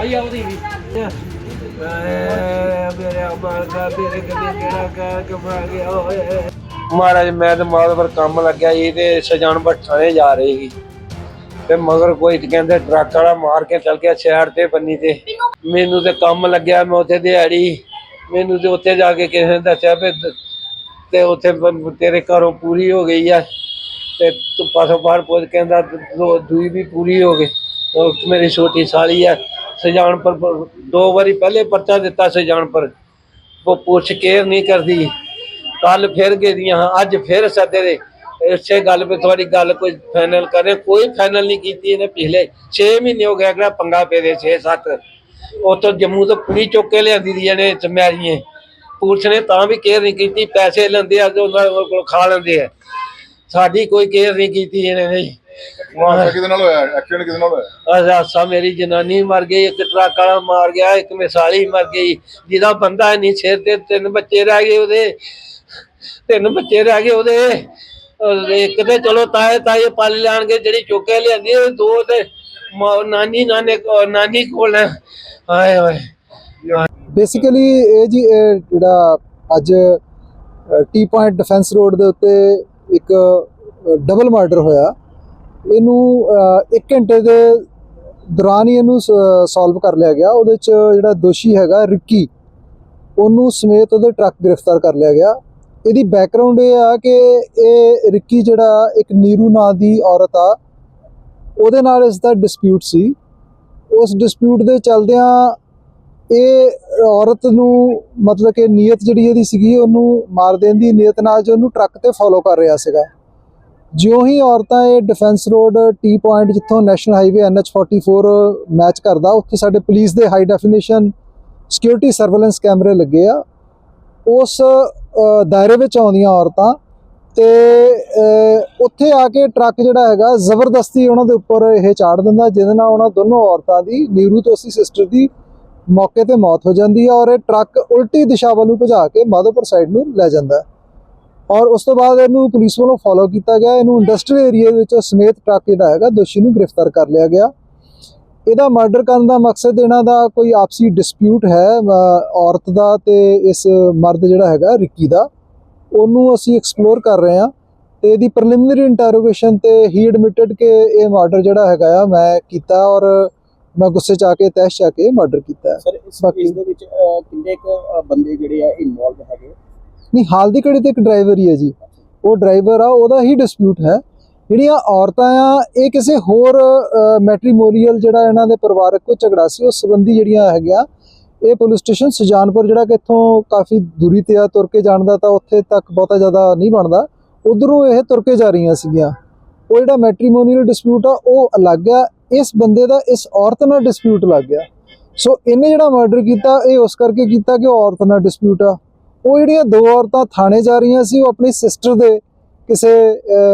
ਭਈ ਆਉਦੀ ਮਹਾਰਾਜ, ਮੈਂ ਤੇ ਮਾਲ ਪਰ ਕੰਮ ਲੱਗਿਆ ਸੀ ਤੇ ਸਜਾਨ ਭੱਠਾਣੇ ਜਾ ਰਹੀ ਸੀ। ਤੇ ਮਗਰ ਕੋਈ ਕਹਿੰਦੇ ਟਰੱਕ ਵਾਲਾ ਮਾਰ ਕੇ ਚੱਲ ਗਿਆ ਸ਼ਹਿਰ ਤੇ ਬੰਨੀ ਤੇ। ਮੈਨੂੰ ਤੇ ਕੰਮ ਲੱਗਿਆ, ਮੈਂ ਉੱਥੇ ਦਿਹਾੜੀ। ਮੈਨੂੰ ਤੇ ਉੱਥੇ ਜਾ ਕੇ ਕਿਸੇ ਨੇ ਦੱਸਿਆ ਵੀ ਤੇ ਉੱਥੇ ਤੇਰੇ ਘਰੋਂ ਪੂਰੀ ਹੋ ਗਈ ਆ। ਤੇ ਤੂੰ ਪਾਸੋਂ ਬਾਹਰ ਪੁੱਛ ਕਹਿੰਦਾ ਦੋ, ਦੂਈ ਵੀ ਪੂਰੀ ਹੋ ਗਈ। ਉਹ ਮੇਰੀ ਛੋਟੀ ਸਾਲੀ ਆ, ਸਜਾਨਪੁਰ ਪ- ਦੋ ਵਾਰੀ ਪਹਿਲੇ ਪਰਚਾ ਦਿੱਤਾ ਸਜਾਨਪੁਰ। ਉਹ ਪੁੱਛ ਕੇ ਨਹੀਂ ਕਰਦੀ। ਕੱਲ ਫਿਰ ਗਈਆਂ, ਅੱਜ ਫਿਰ ਸੱਦੇ ਦੇ। ਇਸੇ ਗੱਲ 'ਤੇ ਤੁਹਾਡੀ ਗੱਲ ਕੋਈ ਫਾਈਨਲ ਕਰੇ, ਕੋਈ ਫਾਈਨਲ ਨਹੀਂ ਕੀਤੀ ਇਹਨੇ ਪਿਛਲੇ 6 ਮਹੀਨੇ ਹੋ ਗਿਆ ਕਿਹੜਾ ਪੰਗਾ ਪੇ ਦੇ 6 7 ਉੱਥੋਂ ਜੰਮੂ ਤੋਂ ਕੁੜੀ ਚੁੱਕ ਕੇ ਲਿਆਂਦੀ ਦੀਆਂ ਨੇ ਚਮੈਰੀਆਂ ਪੁਲਿਸ ਨੇ ਤਾਂ ਵੀ ਕੇਅਰ ਨਹੀਂ ਕੀਤੀ, ਪੈਸੇ ਲੈਂਦੇ ਆ ਤੇ ਉਹਨਾਂ ਕੋਲ ਖਾ ਲੈਂਦੇ ਆ। ਸਾਡੀ ਕੋਈ ਕੇਅਰ ਨਹੀਂ ਕੀਤੀ ਇਹਨੇ ਨਹੀਂ ਹਾਦਸਾ ਕਿਹਦੇ ਨਾਲ ਹੋਇਆ? ਐਕਸੀਡੈਂਟ ਕਿਹਦੇ ਨਾਲ ਹੋਇਆ? ਅਸਾਸਾ ਮੇਰੀ ਜਨਾਨੀ ਮਰ ਗਈ ਇੱਕ ਟਰੱਕ ਵਾਲਾ ਮਾਰ ਗਿਆ ਇੱਕ ਮਿਸਾਲੀ ਮਰ ਗਈ ਜਿਹਦਾ ਬੰਦਾ ਨਹੀਂ ਸਿਰ ਤੇ ਤਿੰਨ ਬੱਚੇ ਰਹਿ ਗਏ ਉਹਦੇ। ਤਿੰਨ ਬੱਚੇ ਰਹਿ ਗਏ ਉਹਦੇ। ਅਹ ਇੱਕ ਤੇ ਚਲੋ ਤਾਏ ਤਾਏ ਪਲ ਲੈਣਗੇ ਜਿਹੜੀ ਚੁੱਕੇ ਲਿਆਂਦੀ ਉਹ ਦੋ ਤੇ ਮ- ਨਾਨੀ ਨਾਨੇ ਕੋ ਨਾਨੀ ਕੋਲ ਹੈ। ਹਾਏ ਹਾਏ। ਬੇਸਿਕਲੀ ਇਹ ਜੀ ਇਹ ਜਿਹੜਾ ਅੱਜ ਟੀ ਪੁਆਇੰਟ ਡਿਫੈਂਸ ਰੋਡ ਦੇ ਉੱਤੇ ਇੱਕ ਡਬਲ ਮਰਡਰ ਹੋਇਆ। ਇਹਨੂੰ 1 ਘੰਟੇ ਦੇ ਦੌਰਾਨ ਹੀ ਇਹਨੂੰ ਸੋਲਵ ਕਰ ਲਿਆ ਗਿਆ। ਉਹਦੇ ਚ ਜਿਹੜਾ ਦੋਸ਼ੀ ਹੈਗਾ ਰਿੱਕੀ, ਉਹਨੂੰ ਸਮੇਤ ਉਹਦੇ ਟਰੱਕ ਗ੍ਰਿਫਤਾਰ ਕਰ ਲਿਆ ਗਿਆ। ਇਹਦੀ ਬੈਕਗ੍ਰਾਉਂਡ ਇਹ ਆ ਕਿ ਇਹ ਰਿੱਕੀ ਜਿਹੜਾ ਇੱਕ ਨੀਰੂ ਨਾਂ ਦੀ ਔਰਤ ਆ, ਉਹਦੇ ਨਾਲ ਇਸ ਦਾ ਡਿਸਪਿਊਟ ਸੀ। ਉਸ ਡਿਸਪਿਊਟ ਦੇ ਚਲਦਿਆਂ ਇਹ ਔਰਤ ਨੂੰ ਮਤਲਬ ਕਿ ਨੀਅਤ ਜਿਹੜੀ ਇਹਦੀ ਸੀਗੀ, ਉਹਨੂੰ ਮਾਰ ਦੇਣ ਦੀ ਨੀਅਤ ਨਾਲ ਜੋ ਉਹਨੂੰ ਟਰੱਕ ਤੇ ਫੋਲੋ ਕਰ ਰਿਹਾ ਸੀਗਾ। ਜਿਉਂ ਹੀ ਔਰਤਾਂ ਇਹ ਡਿਫੈਂਸ ਰੋਡ ਟੀ ਪੁਆਇੰਟ ਜਿੱਥੋਂ ਨੈਸ਼ਨਲ ਹਾਈਵੇ NH44 ਮੈਚ ਕਰਦਾ, ਉੱਥੇ ਸਾਡੇ ਪੁਲਿਸ ਦੇ ਹਾਈ ਡੈਫੀਨੇਸ਼ਨ ਸਿਕਿਉਰਿਟੀ ਸਰਵੇਲੈਂਸ ਕੈਮਰੇ ਲੱਗੇ ਆ। ਉਸ ਦਾਇਰੇ ਵਿੱਚ ਆਉਂਦੀਆਂ ਔਰਤਾਂ ਤੇ ਉੱਥੇ ਆ ਕੇ ਟਰੱਕ ਜਿਹੜਾ ਹੈਗਾ ਜ਼ਬਰਦਸਤੀ ਉਹਨਾਂ ਦੇ ਉੱਪਰ ਇਹ ਚਾੜ ਦਿੰਦਾ, ਜਿਹਦੇ ਨਾਲ ਉਹਨਾਂ ਦੋਨੋਂ ਔਰਤਾਂ ਦੀ, ਨੀਰੂ ਤੇ ਉਸਦੀ ਸਿਸਟਰ ਦੀ ਮੌਕੇ ਤੇ ਮੌਤ ਹੋ ਜਾਂਦੀ ਹੈ ਔਰ ਇਹ ਟਰੱਕ ਉਲਟੀ ਦਿਸ਼ਾ ਵੱਲ ਨੂੰ ਭਜਾ ਕੇ ਮਾਧੋਪੁਰ ਸਾਈਡ ਨੂੰ ਲੈ ਜਾਂਦਾ ਹੈ। ਔਰ ਉਸ ਤੋਂ ਬਾਅਦ ਇਹਨੂੰ ਪੁਲਿਸ ਵੱਲੋਂ ਫੋਲੋ ਕੀਤਾ ਗਿਆ। ਇਹਨੂੰ ਇੰਡਸਟਰੀਅਲ ਏਰੀਆ ਵਿੱਚ ਸਮੇਤ ਟਰੱਕ ਜਿਹੜਾ ਹੈਗਾ, ਦੋਸ਼ੀ ਨੂੰ ਗ੍ਰਿਫਤਾਰ ਕਰ ਲਿਆ ਗਿਆ। ਇਹਦਾ ਮਰਡਰ ਕਰਨ ਦਾ ਮਕਸਦ ਇਹਨਾਂ ਦਾ ਕੋਈ ਆਪਸੀ ਡਿਸਪਿਊਟ ਹੈ ਔਰਤ ਦਾ ਤੇ ਇਸ ਮਰਦ ਜਿਹੜਾ ਹੈਗਾ, ਰਿੱਕੀ ਦਾ। ਉਹਨੂੰ ਅਸੀਂ ਐਕਸਪਲੋਰ ਕਰ ਰਹੇ ਹਾਂ ਤੇ ਇਹਦੀ ਪ੍ਰੀਲਿਮਿਨਰੀ ਇੰਟਰੋਗੇਸ਼ਨ ਤੇ ਹੀ ਐਡਮਿਟਡ ਕਿ ਇਹ ਮਰਡਰ ਜਿਹੜਾ ਹੈਗਾ ਆ, ਮੈਂ ਕੀਤਾ ਔਰ ਮੈਂ ਗੁੱਸੇ ਚ ਆ ਕੇ ਤੈਸ਼ ਚ ਆ ਕੇ ਮਰਡਰ ਕੀਤਾ। ਸਰ ਇਸ ਕੇਸ ਦੇ ਵਿੱਚ ਕਿੰਨੇ ਕੁ ਬੰਦੇ ਜਿਹੜੇ ਆ ਇਨਵੋਲਵ ਹੈਗੇ? ਨਹੀਂ ਹਾਲ ਦੀ ਘੜੀ ਤੇ ਇੱਕ ਡਰਾਈਵਰ ਹੀ ਹੈ ਜੀ। ਉਹ ਡਰਾਈਵਰ ਆ ਉਹਦਾ ਹੀ ਡਿਸਪਿਊਟ ਹੈ। ਜਿਹੜੀਆਂ ਔਰਤਾਂ ਆ ਇਹ ਕਿਸੇ ਹੋਰ ਮੈਟ੍ਰੀਮੋਨੀਅਲ ਜਿਹੜਾ ਇਹਨਾਂ ਦੇ ਪਰਿਵਾਰਕ ਕੋ ਝਗੜਾ ਸੀ ਉਸ ਸੰਬੰਧੀ ਜਿਹੜੀਆਂ ਹੈਗੀਆਂ ਇਹ ਪੁਲਿਸ ਸਟੇਸ਼ਨ ਸੁਜਾਨਪੁਰ ਜਿਹੜਾ ਕਿ ਇੱਥੋਂ ਕਾਫੀ ਦੂਰੀ ਤੇ ਆ ਤੁਰ ਕੇ ਜਾਣ ਦਾ ਤਾਂ ਉੱਥੇ ਤੱਕ ਬਹੁਤਾ ਜ਼ਿਆਦਾ ਨਹੀਂ ਬਣਦਾ। ਉਧਰੋਂ ਇਹ ਤੁਰ ਕੇ ਜਾ ਰਹੀਆਂ ਸੀਗੀਆਂ। ਉਹ ਜਿਹੜਾ ਮੈਟ੍ਰੀਮੋਨੀਅਲ ਡਿਸਪਿਊਟ ਆ ਉਹ ਅਲੱਗ ਆ ਇਸ ਬੰਦੇ ਦਾ ਇਸ ਔਰਤ ਨਾਲ ਡਿਸਪਿਊਟ ਲੱਗ ਗਿਆ। ਸੋ ਇਹਨੇ ਜਿਹੜਾ ਮਰਡਰ ਕੀਤਾ ਇਹ ਉਸ ਕਰਕੇ ਕੀਤਾ ਕਿ ਔਰਤ ਨਾਲ ਡਿਸਪਿਊਟ ਆ। ਉਹ ਜਿਹੜੀਆਂ ਦੋ ਔਰਤਾਂ ਥਾਣੇ ਜਾ ਰਹੀਆਂ ਸੀ ਉਹ ਆਪਣੀ ਸਿਸਟਰ ਦੇ ਕਿਸੇ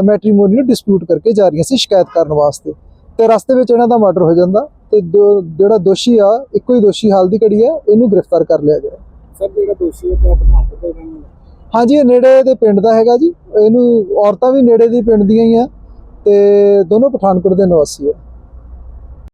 ਮੈਟ੍ਰੀਮੋਨੀਅਲ ਡਿਸਪਿਊਟ ਕਰਕੇ ਜਾ ਰਹੀਆਂ ਸੀ ਸ਼ਿਕਾਇਤ ਕਰਨ ਵਾਸਤੇ। ਤੇ ਰਸਤੇ ਵਿੱਚ ਇਹਨਾਂ ਦਾ ਮਰਡਰ ਹੋ ਜਾਂਦਾ ਤੇ ਜਿਹੜਾ ਦੋਸ਼ੀ ਆ ਇੱਕੋ ਹੀ ਦੋਸ਼ੀ ਹਾਲ ਦੀ ਘੜੀ ਆ ਇਹਨੂੰ ਗ੍ਰਿਫਤਾਰ ਕਰ ਲਿਆ ਗਿਆ। ਸਰ ਜਿਹੜਾ ਦੋਸ਼ੀ ਦੇ ਰਹਿਣ ਹੈ। ਹਾਂਜੀ ਇਹ ਨੇੜੇ ਦੇ ਪਿੰਡ ਦਾ ਹੈਗਾ ਜੀ। ਇਹਨੂੰ ਔਰਤਾਂ ਵੀ ਨੇੜੇ ਦੀ ਪਿੰਡ ਦੀਆਂ ਹੀ ਆ ਤੇ ਦੋਨੋਂ ਪਠਾਨਕੋਟ ਦੇ ਨਿਵਾਸੀ ਆ।